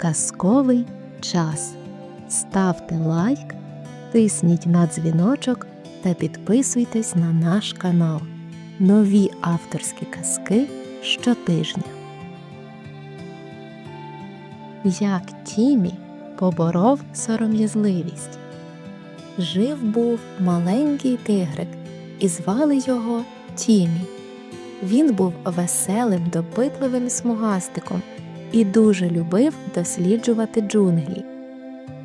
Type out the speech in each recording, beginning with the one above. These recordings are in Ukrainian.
Казковий час. Ставте лайк, тисніть на дзвіночок та підписуйтесь на наш канал. Нові авторські казки щотижня. Як Тімі поборов сором'язливість. Жив був маленький тигрик, і звали його Тімі. Він був веселим, допитливим смугастиком і дуже любив досліджувати джунглі.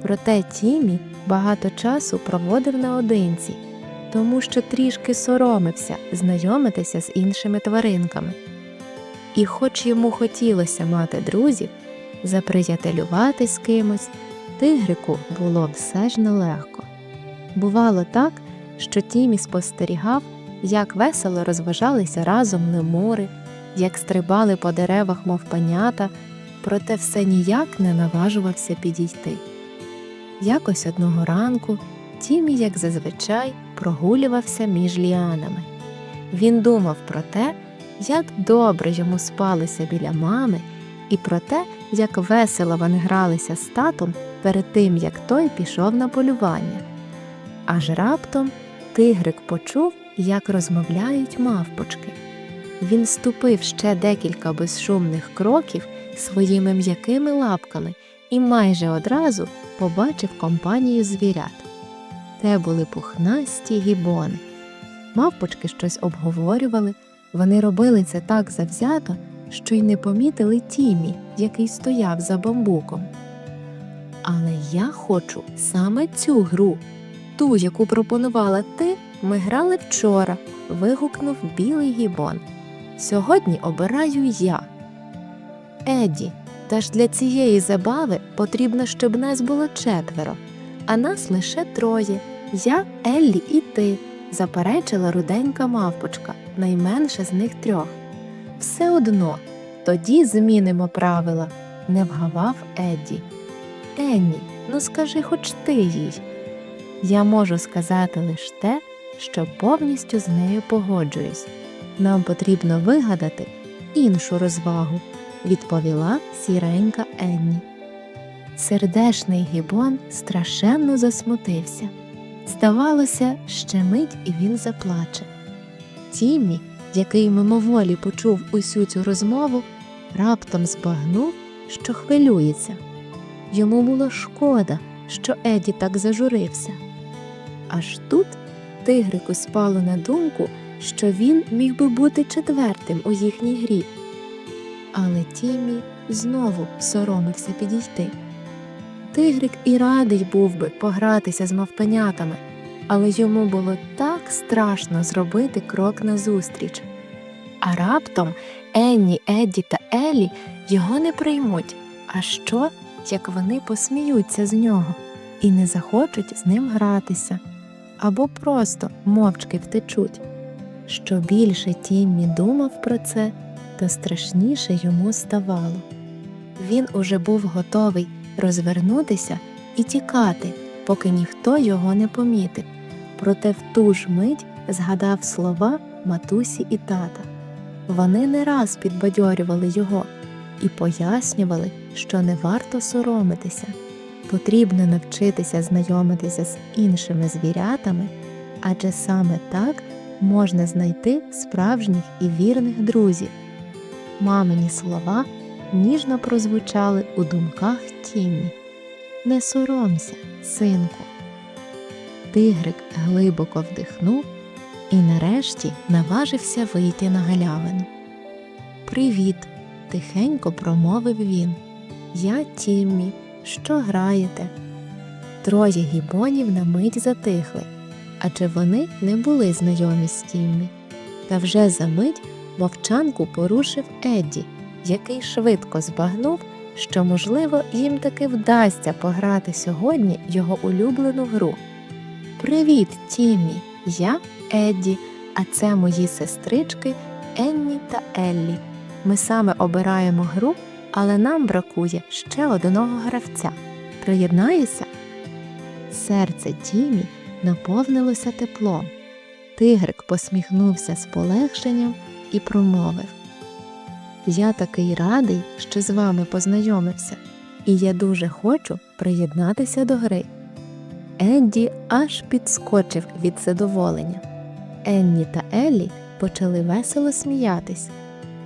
Проте Тімі багато часу проводив наодинці, тому що трішки соромився знайомитися з іншими тваринками. І хоч йому хотілося мати друзів, заприятелювати з кимось, тигрику було все ж нелегко. Бувало так, що Тімі спостерігав, як весело розважалися разом лемури, як стрибали по деревах, мов панята, проте все ніяк не наважувався підійти. Якось одного ранку Тімі, як зазвичай, прогулювався між ліанами. Він думав про те, як добре йому спалося біля мами, і про те, як весело вони гралися з татом перед тим, як той пішов на полювання. Аж раптом тигрик почув, як розмовляють мавпочки. Він ступив ще декілька безшумних кроків своїми м'якими лапками і майже одразу побачив компанію звірят. Те були пухнасті гібони. Мавпочки щось обговорювали, вони робили це так завзято, що й не помітили Тімі, який стояв за бамбуком. Але я хочу саме цю гру, ту, яку пропонувала ти, ми грали вчора, вигукнув білий гібон. Сьогодні обираю я. Еді, та ж для цієї забави потрібно, щоб нас було четверо, а нас лише троє я, Еллі і ти, заперечила руденька мавпочка, найменша з них трьох. Все одно, тоді змінимо правила, не вгавав Едді. Енні, ну скажи хоч ти їй. Я можу сказати лише те, що повністю з нею погоджуюсь. Нам потрібно вигадати іншу розвагу, відповіла сіренька Енні. Сердешний гібон страшенно засмутився. Здавалося, ще мить і він заплаче. Тіммі, який мимоволі почув усю цю розмову, раптом збагнув, що хвилюється. Йому було шкода, що Еді так зажурився. Аж тут тигрику спало на думку, що він міг би бути четвертим у їхній грі. Але Тімі знову соромився підійти. Тигрик і радий був би погратися з мавпенятами, але йому було так страшно зробити крок назустріч. А раптом Енні, Едді та Елі його не приймуть. А що, як вони посміються з нього і не захочуть з ним гратися, або просто мовчки втечуть? Що більше Тіммі думав про це, то страшніше йому ставало. Він уже був готовий розвернутися і тікати, поки ніхто його не помітив, проте в ту ж мить згадав слова матусі і тата. Вони не раз підбадьорювали його і пояснювали, що не варто соромитися, потрібно навчитися знайомитися з іншими звірятами, адже саме так можна знайти справжніх і вірних друзів. Мамині слова ніжно прозвучали у думках Тіммі. Не соромся, синку. Тигрик глибоко вдихнув і нарешті наважився вийти на галявину. Привіт, тихенько промовив він. Я Тіммі. Що граєте? Троє гібонів на мить затихли, адже вони не були знайомі з Тіммі. Та вже за мить мовчанку порушив Едді, який швидко збагнув, що, можливо, їм таки вдасться пограти сьогодні його улюблену гру. Привіт, Тіммі! Я Едді, а це мої сестрички Енні та Еллі. Ми саме обираємо гру, але нам бракує ще одного гравця. Приєднаєшся? Серце Тімі наповнилося теплом. Тигрик посміхнувся з полегшенням і промовив Я такий радий, що з вами познайомився. і я дуже хочу приєднатися до гри. Едді аж підскочив від задоволення. Енні та Еллі почали весело сміятись.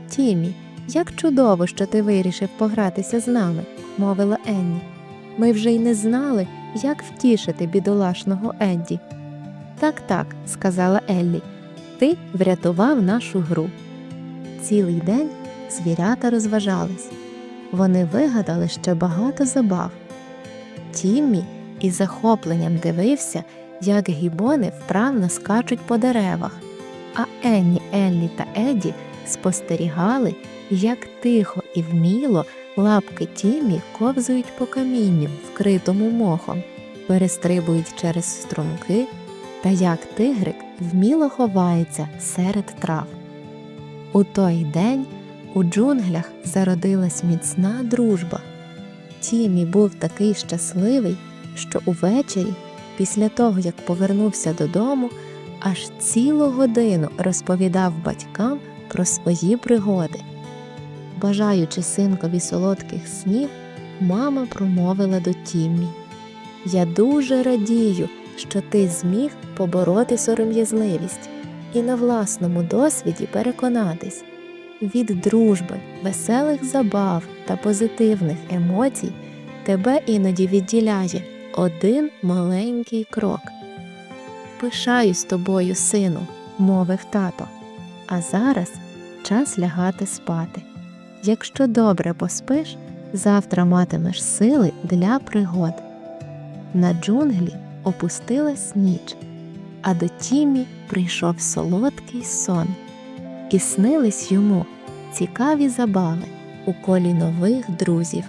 Тімі, як чудово, що ти вирішив погратися з нами, мовила Енні. Ми вже й не знали, як втішити бідолашного Едді. Так, так, сказала Еллі, ти врятував нашу гру. Цілий день звірята розважались. Вони вигадали ще багато забав. Тіммі із захопленням дивився, як гібони вправно скачуть по деревах, а Енні, Еллі та Еді спостерігали, як тихо і вміло лапки Тімі ковзають по камінню, вкритому мохом, перестрибують через струмки, та як тигрик вміло ховається серед трав. У той день у джунглях зародилась міцна дружба. Тімі був такий щасливий, що увечері, після того як повернувся додому, аж цілу годину розповідав батькам про свої пригоди. Бажаючи синкові солодких снів, мама промовила до Тіммі Я дуже радію, що ти зміг побороти сором'язливість і на власному досвіді переконатись. Від дружби, веселих забав та позитивних емоцій тебе іноді відділяє один маленький крок. Пишаюсь тобою, сину, мовив тато. А зараз час лягати спати. Якщо добре поспиш, завтра матимеш сили для пригод. На джунглі опустилась ніч, а до Тімі прийшов солодкий сон, і снились йому цікаві забави у колі нових друзів,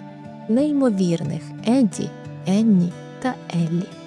неймовірних Едді, Енні та Еллі.